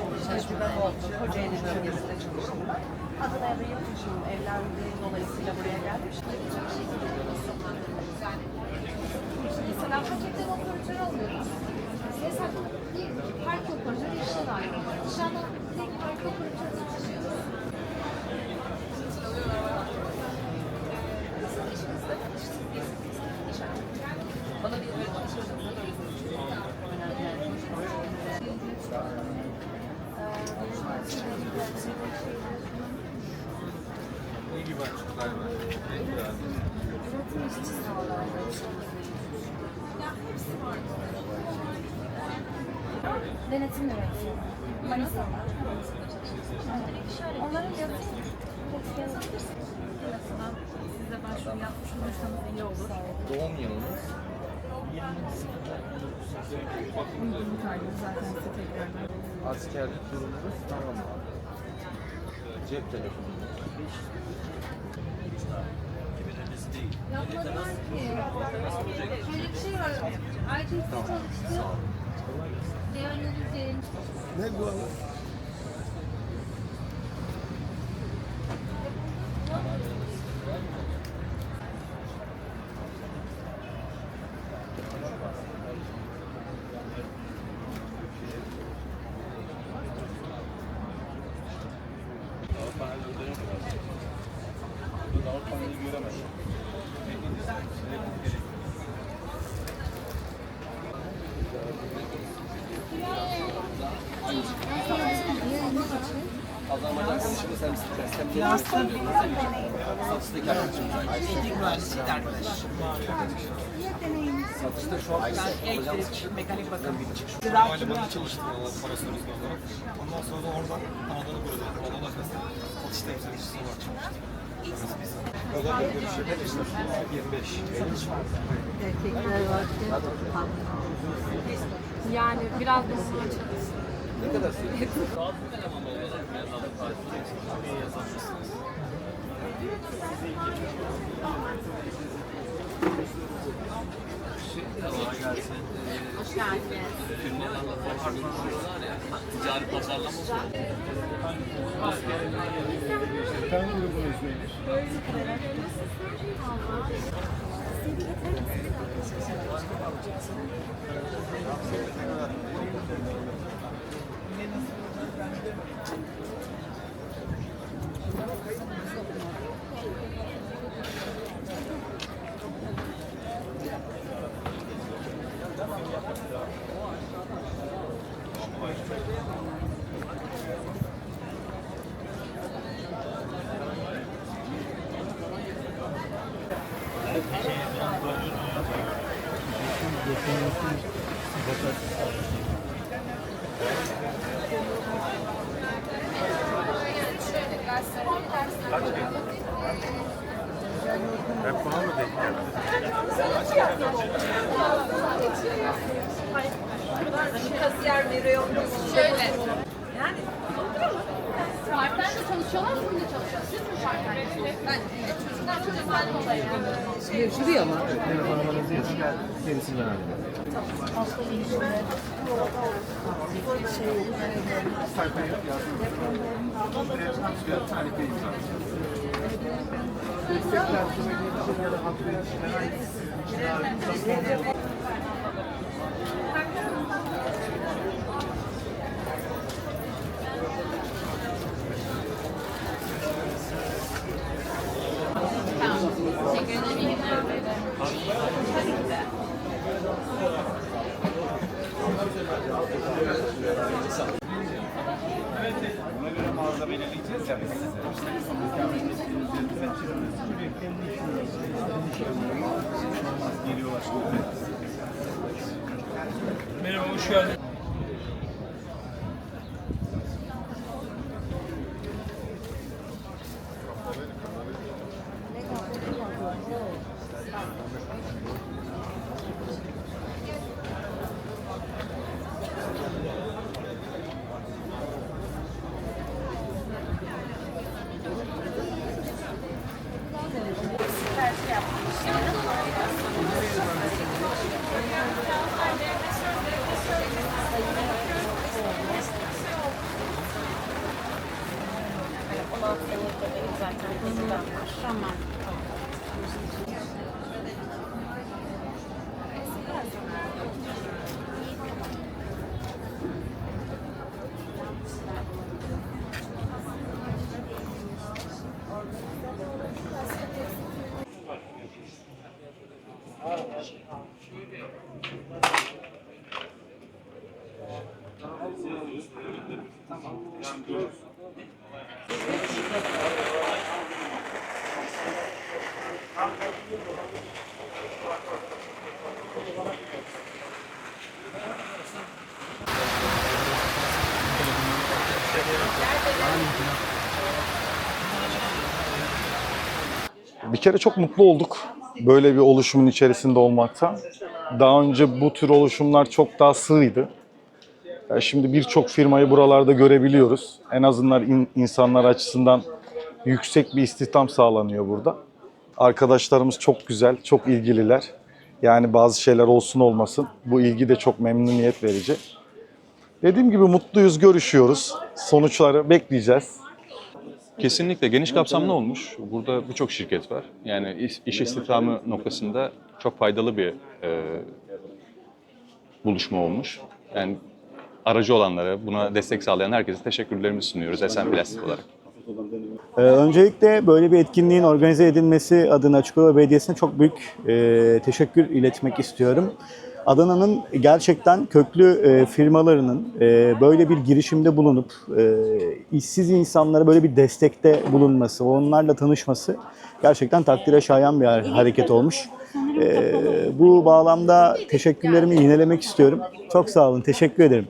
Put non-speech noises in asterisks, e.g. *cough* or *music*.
tecrübem oldu. Kocaeli bölgesinde çalıştım ben. Adana'ya da yaklaşım evlendiği dolayısıyla buraya gelmiştim. Mesela paketler operatörü alıyoruz. Mesela ki park operatörü işten ayrılıyor. Dışarıdan direkt park operatörü Denetim yönetiyor. Manisa'da. Onların yazı Size başvuru yapmış olursanız iyi olur. Doğum yılınız. Uygun tarihini zaten size tekrardan. Askerlik durumunuz tamam mı? Cep telefonunuz. Yapmadılar ki. Şöyle bir şey var. IT'de çalıştı. Değerlendirdi. Ne bu? Havalimanında çalıştım operasyonist olarak. Ondan sonra da oradan Anadolu Bölgesi, Anadolu Efes'te satış temsilcisi olarak çalıştım. Özellikle görüşürler işte 25. Yani biraz da sıra çalışsın. Ne kadar sürdü? *laughs* Hoş geldiniz. Kendi grubunuz neymiş? Hep buna mı denk geldi? Kasiyer veriyor. Şöyle. Yani Part-time de çalışıyorlar, de çalışıyorlar. Siz mi part-time? Ben çok efendim olayım. Görüşülüyor mu? Telefonlarınızı yazın. Gerisini ben hallederim. Teşekkür belirleyeceğiz ya biz size. Merhaba, hoş geldin. Tamam. Espresso. Bir kere çok mutlu olduk böyle bir oluşumun içerisinde olmaktan. Daha önce bu tür oluşumlar çok daha sığydı. Ya Şimdi birçok firmayı buralarda görebiliyoruz. En azından in- insanlar açısından yüksek bir istihdam sağlanıyor burada. Arkadaşlarımız çok güzel, çok ilgililer. Yani bazı şeyler olsun olmasın. Bu ilgi de çok memnuniyet verici. Dediğim gibi mutluyuz, görüşüyoruz. Sonuçları bekleyeceğiz. Kesinlikle geniş kapsamlı olmuş. Burada birçok şirket var. Yani iş, iş istihdamı noktasında çok faydalı bir e, buluşma olmuş. Yani aracı olanlara, buna destek sağlayan herkese teşekkürlerimizi sunuyoruz Esen Plastik olarak. Ee, Öncelikle böyle bir etkinliğin organize edilmesi adına Çukurova Belediyesi'ne çok büyük e, teşekkür iletmek istiyorum. Adana'nın gerçekten köklü e, firmalarının e, böyle bir girişimde bulunup e, işsiz insanlara böyle bir destekte bulunması, onlarla tanışması gerçekten takdire şayan bir hareket olmuş. Bu bağlamda teşekkürlerimi yinelemek istiyorum. Çok sağ olun, teşekkür ederim.